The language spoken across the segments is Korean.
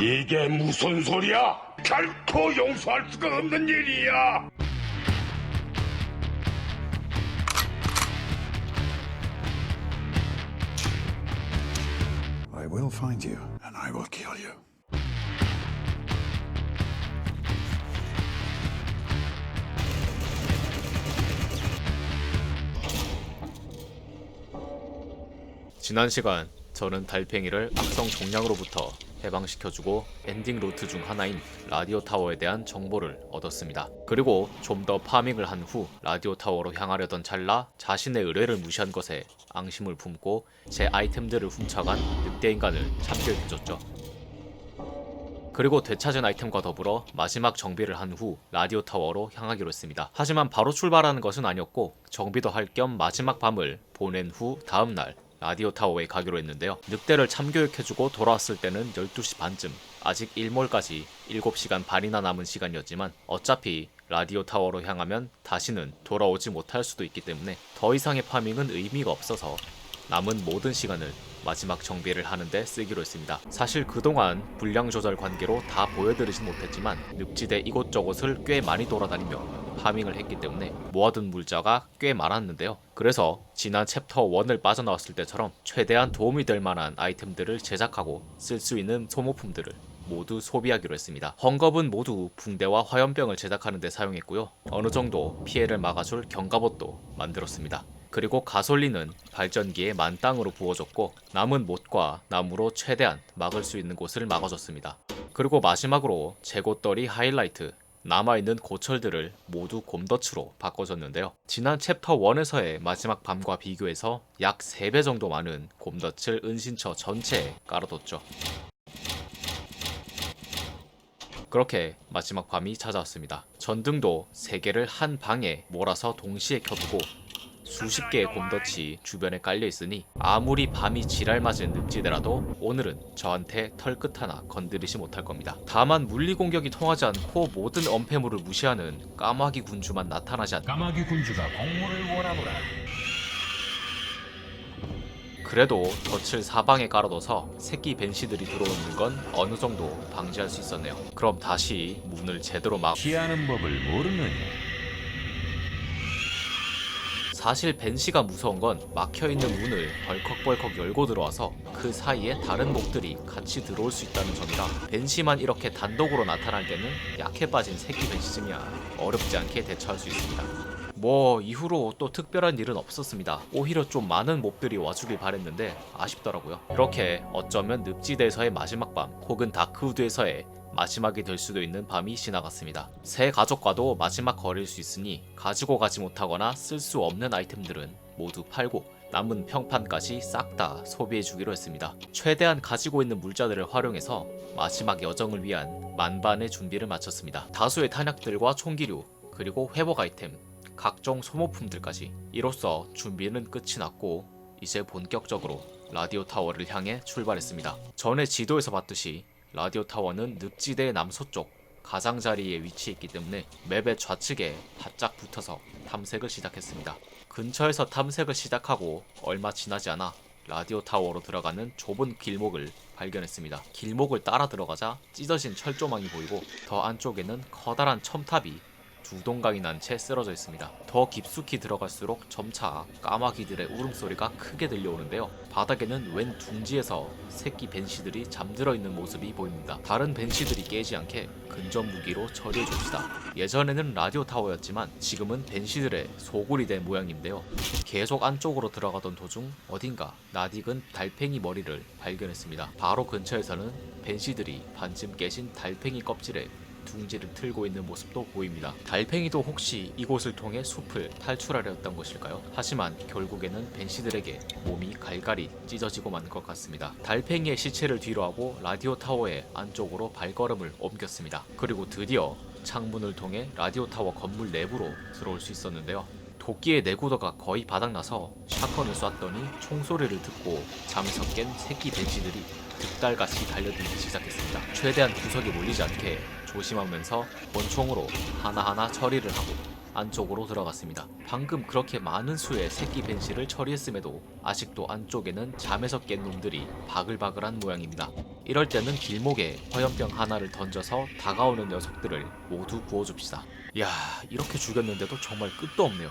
이게 무슨 소리야? 결코 용서할 수가 없는 일이야. I will find you, and I will kill you. 지난 시간 저는 달팽이를 악성 종량으로부터 해방시켜주고 엔딩 루트 중 하나인 라디오 타워에 대한 정보를 얻었습니다. 그리고 좀 더 파밍을 한 후 라디오 타워로 향하려던 찰나 자신의 의뢰를 무시한 것에 앙심을 품고 제 아이템들을 훔쳐간 늑대 인간을 참교육해줬죠. 그리고 되찾은 아이템과 더불어 마지막 정비를 한 후 라디오 타워로 향하기로 했습니다. 하지만 바로 출발하는 것은 아니었고 정비도 할 겸 마지막 밤을 보낸 후 다음 날 라디오 타워에 가기로 했는데요. 늑대를 참교육해주고 돌아왔을 때는 12시 반쯤 아직 일몰까지 7시간 반이나 남은 시간이었지만 어차피 라디오 타워로 향하면 다시는 돌아오지 못할 수도 있기 때문에 더 이상의 파밍은 의미가 없어서 남은 모든 시간을 마지막 정비를 하는데 쓰기로 했습니다. 사실 그동안 분량 조절 관계로 다 보여드리진 못했지만 늪지대 이곳저곳을 꽤 많이 돌아다니며 파밍을 했기 때문에 모아둔 물자가 꽤 많았는데요. 그래서 지난 챕터 1을 빠져나왔을 때처럼 최대한 도움이 될 만한 아이템들을 제작하고 쓸 수 있는 소모품들을 모두 소비하기로 했습니다. 헝겊은 모두 붕대와 화염병을 제작하는 데 사용했고요. 어느 정도 피해를 막아줄 경갑옷도 만들었습니다. 그리고 가솔린은 발전기에 만땅으로 부어줬고 남은 못과 나무로 최대한 막을 수 있는 곳을 막아줬습니다. 그리고 마지막으로 재고떨이 하이라이트 남아있는 고철들을 모두 곰덫으로 바꿔줬는데요. 지난 챕터 1에서의 마지막 밤과 비교해서 약 3배 정도 많은 곰덫을 은신처 전체에 깔아뒀죠. 그렇게 마지막 밤이 찾아왔습니다. 전등도 3개를 한 방에 몰아서 동시에 켜두고 수십 개의 곰덫이 주변에 깔려 있으니 아무리 밤이 지랄맞은 늪지대라도 오늘은 저한테 털끝 하나 건드리지 못할 겁니다. 다만 물리 공격이 통하지 않고 모든 엄폐물을 무시하는 까마귀 군주만 나타나지 않. 까마귀 군주가 공물을 원하노라. 그래도 덫을 사방에 깔아둬서 새끼 벤시들이 들어오는 건 어느 정도 방지할 수 있었네요. 그럼 다시 문을 제대로 막. 피하는 법을 모르느냐? 사실 벤시가 무서운 건 막혀있는 문을 벌컥벌컥 열고 들어와서 그 사이에 다른 몹들이 같이 들어올 수 있다는 점이라 벤시만 이렇게 단독으로 나타날 때는 약해 빠진 새끼 벤시쯤이야 어렵지 않게 대처할 수 있습니다. 뭐 이후로 또 특별한 일은 없었습니다. 오히려 좀 많은 몹들이 와주길 바랬는데 아쉽더라고요. 이렇게 어쩌면 늪지대에서의 마지막 밤 혹은 다크우드에서의 마지막이 될 수도 있는 밤이 지나갔습니다. 새 가족과도 마지막 거릴 수 있으니 가지고 가지 못하거나 쓸 수 없는 아이템들은 모두 팔고 남은 평판까지 싹 다 소비해 주기로 했습니다. 최대한 가지고 있는 물자들을 활용해서 마지막 여정을 위한 만반의 준비를 마쳤습니다. 다수의 탄약들과 총기류 그리고 회복 아이템 각종 소모품들까지 이로써 준비는 끝이 났고 이제 본격적으로 라디오 타워를 향해 출발했습니다. 전에 지도에서 봤듯이 라디오 타워는 늪지대의 남서쪽 가장자리에 위치해 있기 때문에 맵의 좌측에 바짝 붙어서 탐색을 시작했습니다. 근처에서 탐색을 시작하고 얼마 지나지 않아 라디오 타워로 들어가는 좁은 길목을 발견했습니다. 길목을 따라 들어가자 찢어진 철조망이 보이고 더 안쪽에는 커다란 첨탑이 두 동강이 난 채 쓰러져 있습니다. 더 깊숙이 들어갈수록 점차 까마귀들의 울음소리가 크게 들려오는데요. 바닥에는 웬 둥지에서 새끼 벤시들이 잠들어 있는 모습이 보입니다. 다른 벤시들이 깨지 않게 근접 무기로 처리해 줍시다. 예전에는 라디오 타워였지만 지금은 벤시들의 소굴이 된 모양인데요. 계속 안쪽으로 들어가던 도중 어딘가 낯익은 달팽이 머리를 발견했습니다. 바로 근처에서는 벤시들이 반쯤 깨진 달팽이 껍질에 둥지를 틀고 있는 모습도 보입니다. 달팽이도 혹시 이곳을 통해 숲을 탈출하려 했던 것일까요? 하지만 결국에는 벤시들에게 몸이 갈갈이 찢어지고 만것 같습니다. 달팽이의 시체를 뒤로하고 라디오 타워의 안쪽으로 발걸음을 옮겼습니다. 그리고 드디어 창문을 통해 라디오 타워 건물 내부로 들어올 수 있었는데요. 도끼의 내구도가 거의 바닥나서 샷건을 쐈더니 총소리를 듣고 잠에서 깬 새끼 벤시들이 득달같이 달려들기 시작했습니다. 최대한 구석에 몰리지 않게 조심하면서 권총으로 하나하나 처리를 하고 안쪽으로 들어갔습니다. 방금 그렇게 많은 수의 새끼 벤시를 처리했음에도 아직도 안쪽에는 잠에서 깬 놈들이 바글바글한 모양입니다. 이럴 때는 길목에 화염병 하나를 던져서 다가오는 녀석들을 모두 구워줍시다. 이야 이렇게 죽였는데도 정말 끝도 없네요.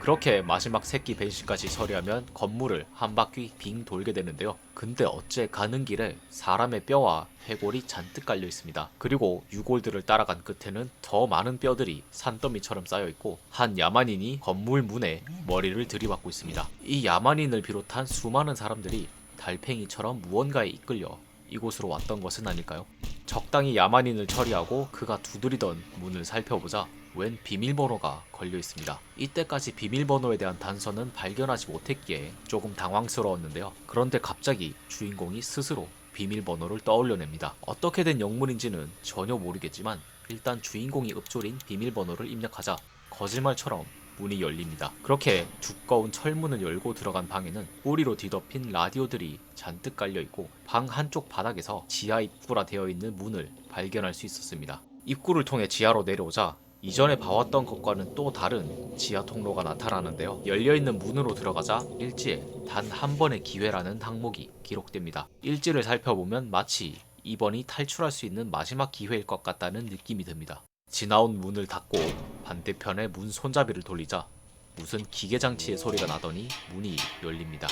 그렇게 마지막 새끼 벤시까지 처리하면 건물을 한 바퀴 빙 돌게 되는데요. 근데 어째 가는 길에 사람의 뼈와 해골이 잔뜩 깔려 있습니다. 그리고 유골들을 따라간 끝에는 더 많은 뼈들이 산더미처럼 쌓여 있고 한 야만인이 건물 문에 머리를 들이받고 있습니다. 이 야만인을 비롯한 수많은 사람들이 달팽이처럼 무언가에 이끌려 이곳으로 왔던 것은 아닐까요? 적당히 야만인을 처리하고 그가 두드리던 문을 살펴보자 웬 비밀번호가 걸려 있습니다. 이때까지 비밀번호에 대한 단서는 발견하지 못했기에 조금 당황스러웠는데요. 그런데 갑자기 주인공이 스스로 비밀번호를 떠올려냅니다. 어떻게 된 영문인지는 전혀 모르겠지만 일단 주인공이 읊조린 비밀번호를 입력하자 거짓말처럼 문이 열립니다. 그렇게 두꺼운 철문을 열고 들어간 방에는 뿌리로 뒤덮인 라디오들이 잔뜩 깔려 있고 방 한쪽 바닥에서 지하 입구라 되어 있는 문을 발견할 수 있었습니다. 입구를 통해 지하로 내려오자 이전에 봐왔던 것과는 또 다른 지하 통로가 나타나는데요. 열려있는 문으로 들어가자 일지에 단 한 번의 기회라는 항목이 기록됩니다. 일지를 살펴보면 마치 이번이 탈출할 수 있는 마지막 기회일 것 같다는 느낌이 듭니다. 지나온 문을 닫고 반대편에 문 손잡이를 돌리자 무슨 기계 장치의 소리가 나더니 문이 열립니다.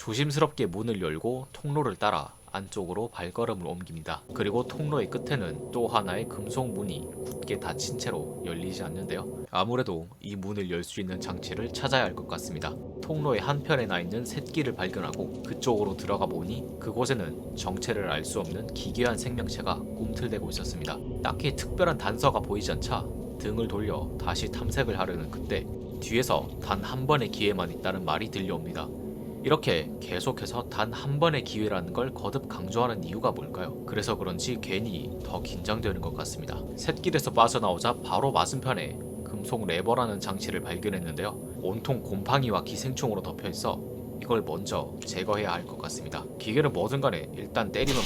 조심스럽게 문을 열고 통로를 따라 안쪽으로 발걸음을 옮깁니다. 그리고 통로의 끝에는 또 하나의 금속 문이 굳게 닫힌 채로 열리지 않는데요. 아무래도 이 문을 열 수 있는 장치를 찾아야 할 것 같습니다. 통로의 한편에 나 있는 셋기를 발견하고 그쪽으로 들어가 보니 그곳에는 정체를 알 수 없는 기괴한 생명체가 꿈틀대고 있었습니다. 딱히 특별한 단서가 보이지 않자 등을 돌려 다시 탐색을 하려는 그때 뒤에서 단 한 번의 기회만 있다는 말이 들려옵니다. 이렇게 계속해서 단 한 번의 기회라는 걸 거듭 강조하는 이유가 뭘까요? 그래서 그런지 괜히 더 긴장되는 것 같습니다. 샛길에서 빠져나오자 바로 맞은편에 금속 레버라는 장치를 발견했는데요. 온통 곰팡이와 기생충으로 덮여 있어 이걸 먼저 제거해야 할 것 같습니다. 기계는 뭐든 간에 일단 때리면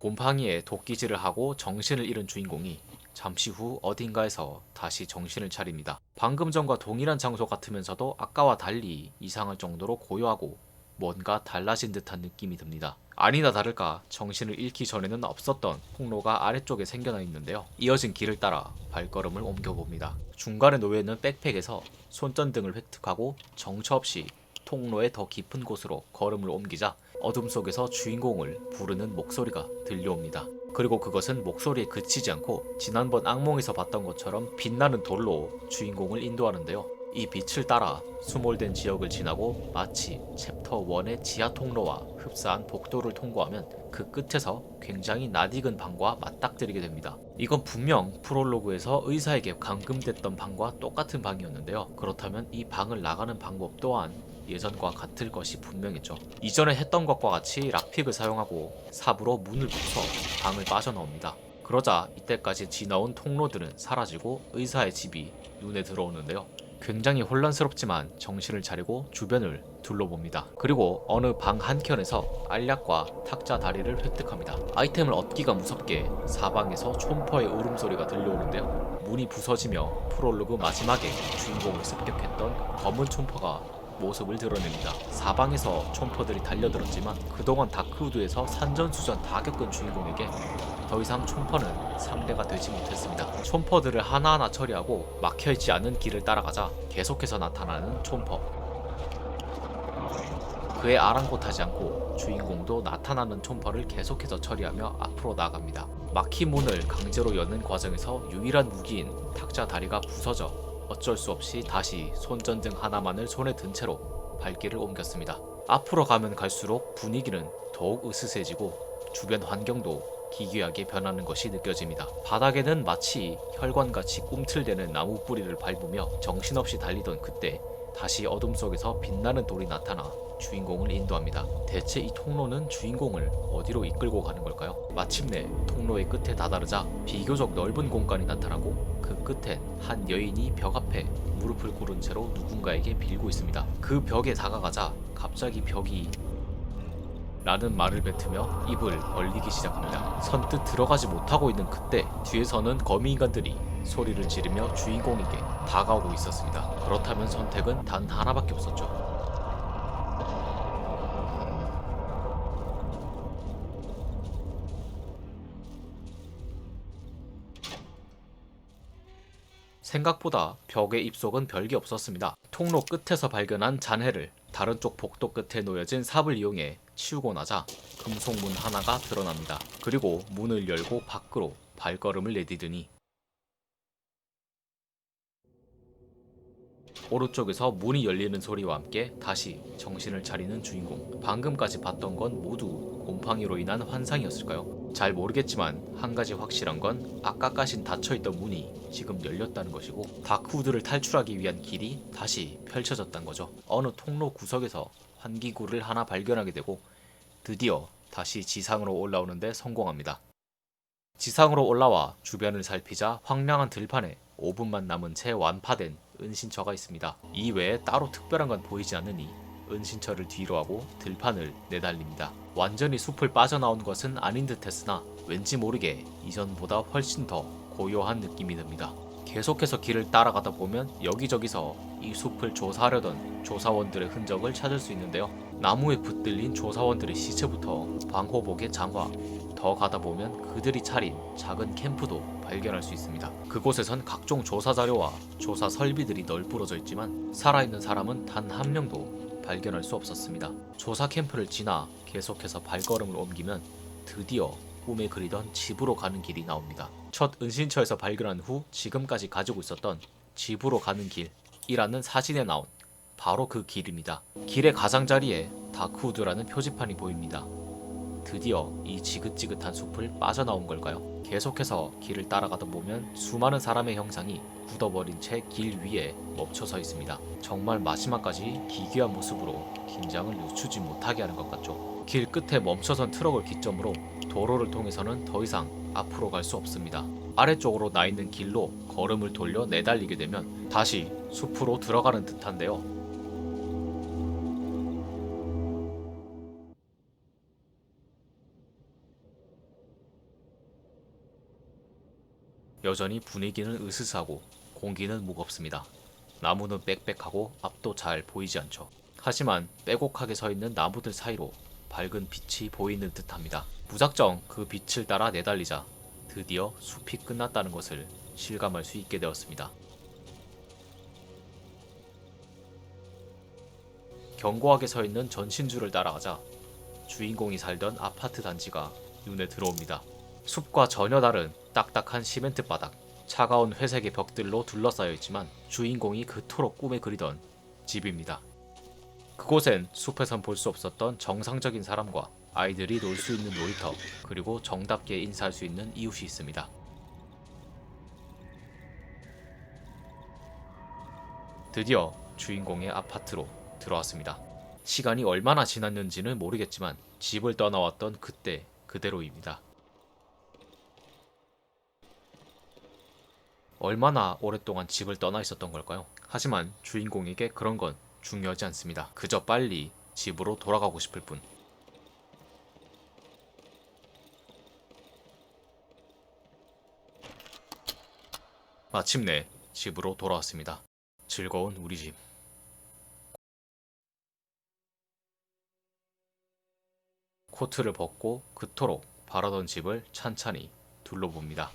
곰팡이에 도끼질을 하고 정신을 잃은 주인공이 잠시 후 어딘가에서 다시 정신을 차립니다. 방금 전과 동일한 장소 같으면서도 아까와 달리 이상할 정도로 고요하고 뭔가 달라진 듯한 느낌이 듭니다. 아니나 다를까 정신을 잃기 전에는 없었던 통로가 아래쪽에 생겨나 있는데요. 이어진 길을 따라 발걸음을 옮겨봅니다. 중간에 놓여있는 백팩에서 손전등을 획득하고 정처 없이 통로의 더 깊은 곳으로 걸음을 옮기자 어둠 속에서 주인공을 부르는 목소리가 들려옵니다. 그리고 그것은 목소리에 그치지 않고 지난번 악몽에서 봤던 것처럼 빛나는 돌로 주인공을 인도하는데요. 이 빛을 따라 수몰된 지역을 지나고 마치 챕터 1의 지하 통로와 흡사한 복도를 통과하면 그 끝에서 굉장히 낯익은 방과 맞닥뜨리게 됩니다. 이건 분명 프롤로그에서 의사에게 감금됐던 방과 똑같은 방이었는데요. 그렇다면 이 방을 나가는 방법 또한 예전과 같을 것이 분명했죠. 이전에 했던 것과 같이 락픽을 사용하고 삽으로 문을 부숴 방을 빠져나옵니다. 그러자 이때까지 지나온 통로들은 사라지고 의사의 집이 눈에 들어오는데요. 굉장히 혼란스럽지만 정신을 차리고 주변을 둘러봅니다. 그리고 어느 방 한켠에서 알약과 탁자 다리를 획득합니다. 아이템을 얻기가 무섭게 사방에서 촌퍼의 울음소리가 들려오는데요. 문이 부서지며 프롤로그 마지막에 주인공을 습격했던 검은 촌퍼가 모습을 드러냅니다. 사방에서 촌퍼들이 달려들었지만 그동안 다크우드에서 산전수전 다 겪은 주인공에게 더 이상 촌퍼는 상대가 되지 못했습니다. 촌퍼들을 하나하나 처리하고 막혀있지 않은 길을 따라가자 계속해서 나타나는 촌퍼. 그의 아랑곳하지 않고 주인공도 나타나는 촌퍼를 계속해서 처리하며 앞으로 나아갑니다. 막힌 문을 강제로 여는 과정에서 유일한 무기인 탁자 다리가 부서져 어쩔 수 없이 다시 손전등 하나만을 손에 든 채로 발길을 옮겼습니다. 앞으로 가면 갈수록 분위기는 더욱 으스스해지고 주변 환경도 기괴하게 변하는 것이 느껴집니다. 바닥에는 마치 혈관같이 꿈틀대는 나무 뿌리를 밟으며 정신없이 달리던 그때 다시 어둠 속에서 빛나는 돌이 나타나 주인공을 인도합니다. 대체 이 통로는 주인공을 어디로 이끌고 가는 걸까요? 마침내 통로의 끝에 다다르자 비교적 넓은 공간이 나타나고 그 끝엔 한 여인이 벽 앞에 무릎을 꿇은 채로 누군가에게 빌고 있습니다. 그 벽에 다가가자 갑자기 벽이 라는 말을 뱉으며 입을 벌리기 시작합니다. 선뜻 들어가지 못하고 있는 그때 뒤에서는 거미 인간들이 소리를 지르며 주인공에게 다가오고 있었습니다. 그렇다면 선택은 단 하나밖에 없었죠. 생각보다 벽의 입속은 별게 없었습니다. 통로 끝에서 발견한 잔해를 다른 쪽 복도 끝에 놓여진 삽을 이용해 치우고 나자 금속문 하나가 드러납니다. 그리고 문을 열고 밖으로 발걸음을 내디드니 오른쪽에서 문이 열리는 소리와 함께 다시 정신을 차리는 주인공. 방금까지 봤던 건 모두 곰팡이로 인한 환상이었을까요? 잘 모르겠지만 한 가지 확실한 건 아까까진 닫혀있던 문이 지금 열렸다는 것이고 다크우드를 탈출하기 위한 길이 다시 펼쳐졌다는 거죠. 어느 통로 구석에서 환기구를 하나 발견하게 되고 드디어 다시 지상으로 올라오는데 성공합니다. 지상으로 올라와 주변을 살피자 황량한 들판에 5분만 남은 채 완파된 은신처가 있습니다. 이 외에 따로 특별한 건 보이지 않으니 은신처를 뒤로 하고 들판을 내달립니다. 완전히 숲을 빠져나온 것은 아닌 듯 했으나 왠지 모르게 이전보다 훨씬 더 고요한 느낌이 듭니다. 계속해서 길을 따라가다 보면 여기저기서 이 숲을 조사하려던 조사원들의 흔적을 찾을 수 있는데요. 나무에 붙들린 조사원들의 시체부터 방호복의 장화, 더 가다 보면 그들이 차린 작은 캠프도 발견할 수 있습니다. 그곳에선 각종 조사 자료와 조사 설비들이 널브러져 있지만 살아있는 사람은 단 한 명도 발견할 수 없었습니다. 조사 캠프를 지나 계속해서 발걸음을 옮기면 드디어 꿈에 그리던 집으로 가는 길이 나옵니다. 첫 은신처에서 발견한 후 지금까지 가지고 있었던 집으로 가는 길이라는 사진에 나온 바로 그 길입니다. 길의 가장자리에 다크우드라는 표지판이 보입니다. 드디어 이 지긋지긋한 숲을 빠져나온 걸까요? 계속해서 길을 따라가다 보면 수많은 사람의 형상이 굳어버린 채 길 위에 멈춰 서 있습니다. 정말 마지막까지 기괴한 모습으로 긴장을 늦추지 못하게 하는 것 같죠. 길 끝에 멈춰선 트럭을 기점으로 도로를 통해서는 더 이상 앞으로 갈 수 없습니다. 아래쪽으로 나 있는 길로 걸음을 돌려 내달리게 되면 다시 숲으로 들어가는 듯한데요. 여전히 분위기는 으스스하고 공기는 무겁습니다. 나무는 빽빽하고 앞도 잘 보이지 않죠. 하지만 빼곡하게 서 있는 나무들 사이로 밝은 빛이 보이는 듯합니다. 무작정 그 빛을 따라 내달리자 드디어 숲이 끝났다는 것을 실감할 수 있게 되었습니다. 견고하게 서 있는 전신줄을 따라가자 주인공이 살던 아파트 단지가 눈에 들어옵니다. 숲과 전혀 다른 딱딱한 시멘트 바닥, 차가운 회색의 벽들로 둘러싸여 있지만 주인공이 그토록 꿈에 그리던 집입니다. 그곳엔 숲에선 볼 수 없었던 정상적인 사람과 아이들이 놀 수 있는 놀이터, 그리고 정답게 인사할 수 있는 이웃이 있습니다. 드디어 주인공의 아파트로 들어왔습니다. 시간이 얼마나 지났는지는 모르겠지만 집을 떠나왔던 그때 그대로입니다. 얼마나 오랫동안 집을 떠나 있었던 걸까요? 하지만 주인공에게 그런 건 중요하지 않습니다. 그저 빨리 집으로 돌아가고 싶을 뿐. 마침내 집으로 돌아왔습니다. 즐거운 우리 집. 코트를 벗고 그토록 바라던 집을 찬찬히 둘러봅니다.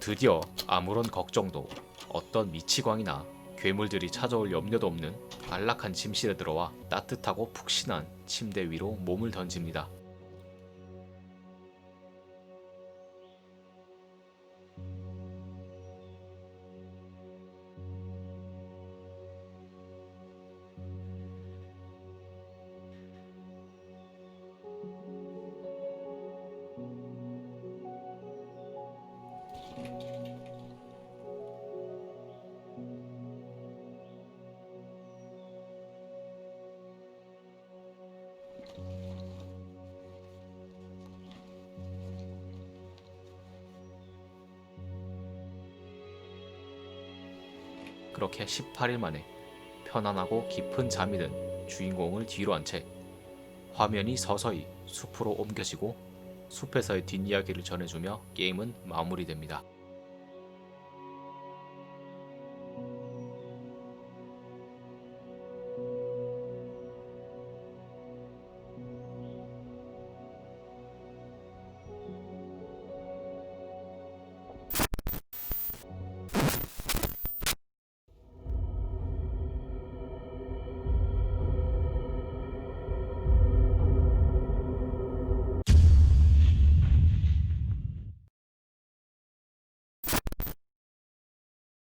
드디어 아무런 걱정도 어떤 미치광이나 괴물들이 찾아올 염려도 없는 안락한 침실에 들어와 따뜻하고 푹신한 침대 위로 몸을 던집니다. 그렇게 18일 만에 편안하고 깊은 잠이 든 주인공을 뒤로 한 채 화면이 서서히 숲으로 옮겨지고 숲에서의 뒷이야기를 전해주며 게임은 마무리됩니다.